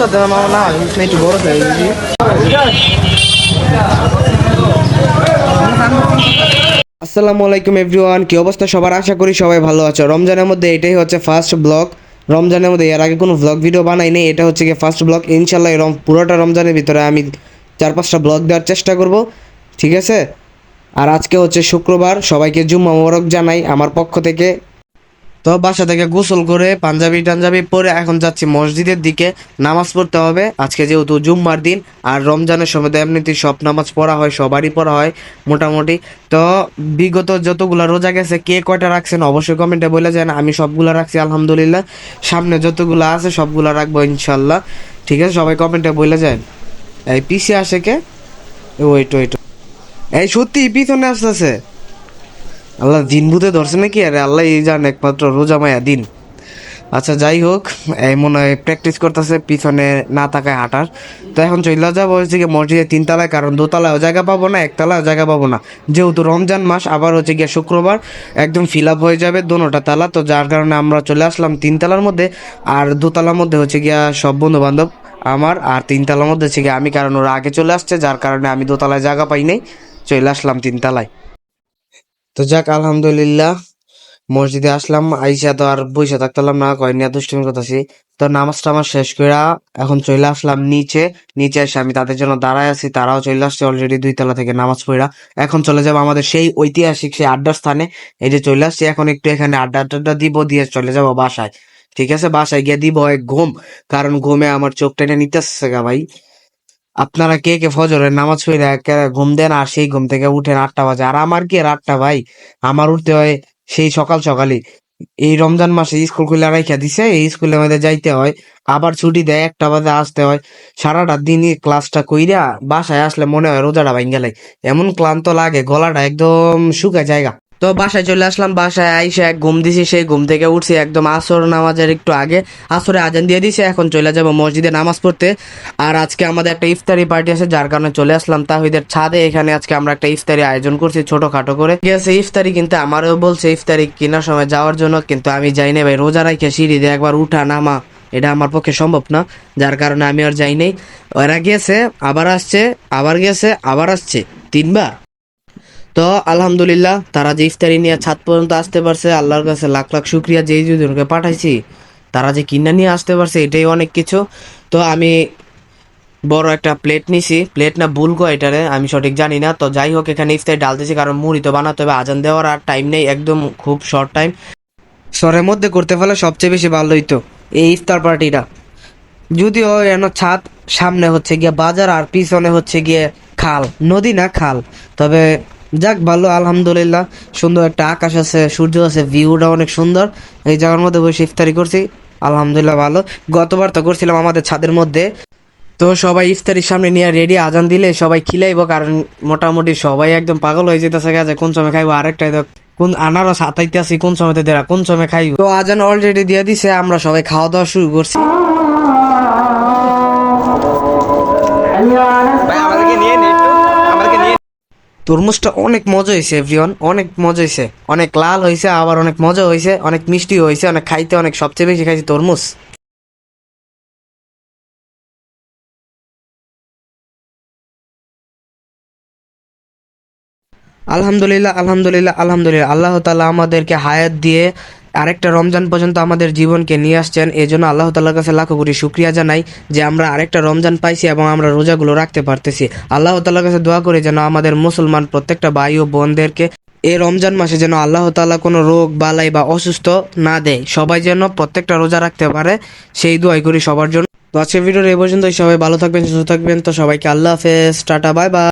যাতে মামা না একটু বড় গেছি আসসালামু আলাইকুম এভরিওয়ান, কি অবস্থা সবার? আশা করি সবাই ভালো আছো। রমজানের মধ্যে এটাই হচ্ছে ফার্স্ট ব্লগ রমজানের মধ্যে এর আগে কোনো ব্লগ ভিডিও বানাই নেই, এটা হচ্ছে গিয়ে ফার্স্ট ব্লগ ইনশাল্লাহ এরম পুরোটা রমজানের ভিতরে আমি চার পাঁচটা ব্লগ দেওয়ার চেষ্টা করব, ঠিক আছে? আর আজকে হচ্ছে শুক্রবার, সবাইকে জুম্মা মোবারক জানাই। আমার পক্ষ থেকে তো বাসা থেকে গোসল করে পাঞ্জাবি টাঞ্জাবি পরে এখন যাচ্ছি মসজিদের দিকে। নামাজ পড়তে হবে। আজকে যেহেতু জুম্মার দিন, আর রমজানের সময় তো এমনিতেই সব নামাজ পড়া হয়, সবারই পড়া হয় মোটামুটি। তো বিগত যতগুলা রোজা গেছে, কে কয়টা রাখছেন অবশ্যই কমেন্টে বলে যান আমি সবগুলা রাখছি, আলহামদুলিল্লাহ। সামনে যতগুলো আছে, সবগুলা রাখব ইনশাল্লাহ। ঠিক আছে, সবাই কমেন্টে বলে যান এই পিসি আসে কে? ওইট ওইট এই সত্যি পিছনে আসতেছে। আল্লাহ দিন বুধে ধরছে নাকি? আরে আল্লাহ এই যান একমাত্র রোজা মায়া দিন। আচ্ছা যাই হোক, এই মনে হয় প্র্যাকটিস করতেছে, পিছনে না থাকায় হাঁটার। তো এখন চলে যাব হচ্ছে গিয়ে মসজিদে তিনতলায়, কারণ দোতলায়ও জায়গা পাবো না, একতলায়ও জায়গা পাবো না। যেহেতু রমজান মাস, আবার হচ্ছে গিয়ে শুক্রবার, একদম ফিল আপ হয়ে যাবে দোনোটা তালা। তো যার কারণে আমরা চলে আসলাম তিনতলার মধ্যে, আর দোতলার মধ্যে হচ্ছে গিয়া সব বন্ধু বান্ধব আমার, আর তিনতলার মধ্যে হচ্ছে গিয়ে আমি, কারণ ওরা আগে চলে আসছে, যার কারণে আমি দোতলায় জায়গা পাই নাই, চলে আসলাম তিনতলায়। তো যাক, আলহামদুলিল্লাহ। মসজিদে আসলাম, আইসা তো আর বসে থাকতাম না, কয় নিয়ে করতেছি। তো নামাজ টামাজ শেষ করে এখন চলে আসলাম নিচে। নিচে এসে আমি তাদের জন্য দাঁড়ায় আছি, তারাও চলে আসছে অলরেডি দুই তলা থেকে নামাজ পড়া। এখন চলে যাব আমাদের সেই ঐতিহাসিক সেই আড্ডার স্থানে। এই যে চলে আসছি, এখন একটু এখানে আড্ডা আড্ডা দিব, দিয়ে চলে যাব বাসায়। ঠিক আছে? বাসায় গিয়ে দিব এক ঘুম, কারণ ঘুমে আমার চোখ টেনে নিতেছে গা ভাই। আপনারা কে কে ফজরের নামাজ ঘুম দেন আর সেই ঘুম থেকে উঠেন আটটা বাজে। আর আমার কি আটটা, ভাই? আমার উঠতে হয় সেই সকাল সকালই। এই রমজান মাসে স্কুল খুলে রাইখা দিছে, এই স্কুলে আমাদের যাইতে হয়। আবার ছুটি দেয়, একটা বাজে আসতে হয়। সারাটা দিনই ক্লাসটা কইরা বাসায় আসলে মনে হয় রোজাটা ভাঙ্গে এমন ক্লান্ত লাগে, গলাটা একদম শুকায় জায়গা। তো বাসায় চলে আসলাম, বাসায় আইসে এক ঘুম দিছি, সেই ঘুম থেকে উঠছি একদম আসর নামাজের একটু আগে। আসরে আজান দিয়ে দিছে, এখন চলে যাব মসজিদে নামাজ পড়তে। আর আজকে আমাদের একটা ইফতারি পার্টি আছে, যার কারণে চলে আসলাম তাহিদের ছাদে। এখানে আজকে আমরা একটা ইফতারি আয়োজন করছি, ছোটখাটো করে। গেছে ইফতারি কিন্তু আমারও বলছে ইফতারি কেনার সময় যাওয়ার জন্য, কিন্তু আমি যাই না ভাই, রোজা রাখে সিঁড়ি দিয়ে একবার উঠা নামা, এটা আমার পক্ষে সম্ভব না, যার কারণে আমি আর যাই নাই। ওরা গেছে, আবার আসছে, আবার গেছে, আবার আসছে, তিনবার। তো আলহামদুলিল্লাহ, তারা যে ইফতারি নিয়ে ছাদ পর্যন্ত আসতে পারছে, আল্লাহর কাছে লাখ লাখ শুক্রিয়া যেই দুজনকে পাঠাইছি, তারা যে কিনা নিয়ে আসতে পারছে, এটাই অনেক কিছু। তো আমি বড় একটা প্লেট নিছি প্লেট না ভুল গো এটারে, আমি সঠিক জানি না। তো যাই হোক, এখানে ইফতারি ডালতেছি কারণ মুড়ি তো বানাতে হবে, আজান দেওয়ার আর টাইম নেই, একদম খুব শর্ট টাইম শহরের মধ্যে করতে পারলে সবচেয়ে বেশি ভালো হইতো এই ইফতার পার্টিটা। যদিও এন ছাদ সামনে হচ্ছে গিয়ে বাজার, আর পিছনে হচ্ছে গিয়ে খাল, নদী না খাল। তবে যাক, ভালো, আলহামদুলিল্লাহ। সুন্দর একটা আকাশ আছে, সূর্য আছে ভিউটা অনেক সুন্দর। এই জায়গার মধ্যে বসে ইফতারি করছি, আলহামদুলিল্লাহ ভালো। গতবার তো করছিলাম আমাদের ছাদের মধ্যে। তো সবাই ইফতারির সামনে নিয়ে রেডি আজান দিলে সবাই খিলাইবো, কারণ মোটামুটি সবাই একদম পাগল হয়ে যেতেছে গেছে কোন সময় খাইবো, আরেকটাই তো কোন আনারস হাতাইতে আসি কোন সময় দেরা, কোন সময় খাইবো। তো আজান অলরেডি দিয়ে দিছে, আমরা সবাই খাওয়া দাওয়া শুরু করছি। তরমুজটা অনেক মজা হয়েছে এভরিওয়ান। অনেক মজা হয়েছে অনেক লাল হয়েছে আবার অনেক মজা হয়েছে অনেক মিষ্টি হয়েছে অনেক খাইতে অনেক সবচেয়ে বেশি খাইছে তরমুজ। আলহামদুলিল্লাহ আলহামদুলিল্লাহ আলহামদুলিল্লাহ। আল্লাহ তালা আমাদেরকে হায়াত দিয়ে আরেকটা রমজান পর্যন্ত আমাদের জীবনকে নিয়ে আসছেন এই জন্য আল্লাহ তাল্লার কাছে লাখো কোটি শুক্রিয়া জানাই যে আমরা আরেকটা রমজান পাইছি এবং আমরা রোজাগুলো রাখতে পারতেছি। আল্লাহ তাল্লার কাছে দোয়া করি যেন আমাদের মুসলমান প্রত্যেকটা ভাই ও বোনদেরকে এই রমজান মাসে যেন আল্লাহ তাআলা কোনো রোগ, বালাই বা অসুস্থ না দেয়। সবাই যেন প্রত্যেকটা রোজা রাখতে পারে, সেই দোয়াই করি সবার জন্য। তো আজকের ভিডিওর এই পর্যন্ত সবাই ভালো থাকবেন, সুস্থ থাকবেন। তো সবাইকে আল্লাহ হাফেজ। Tata, bye bye.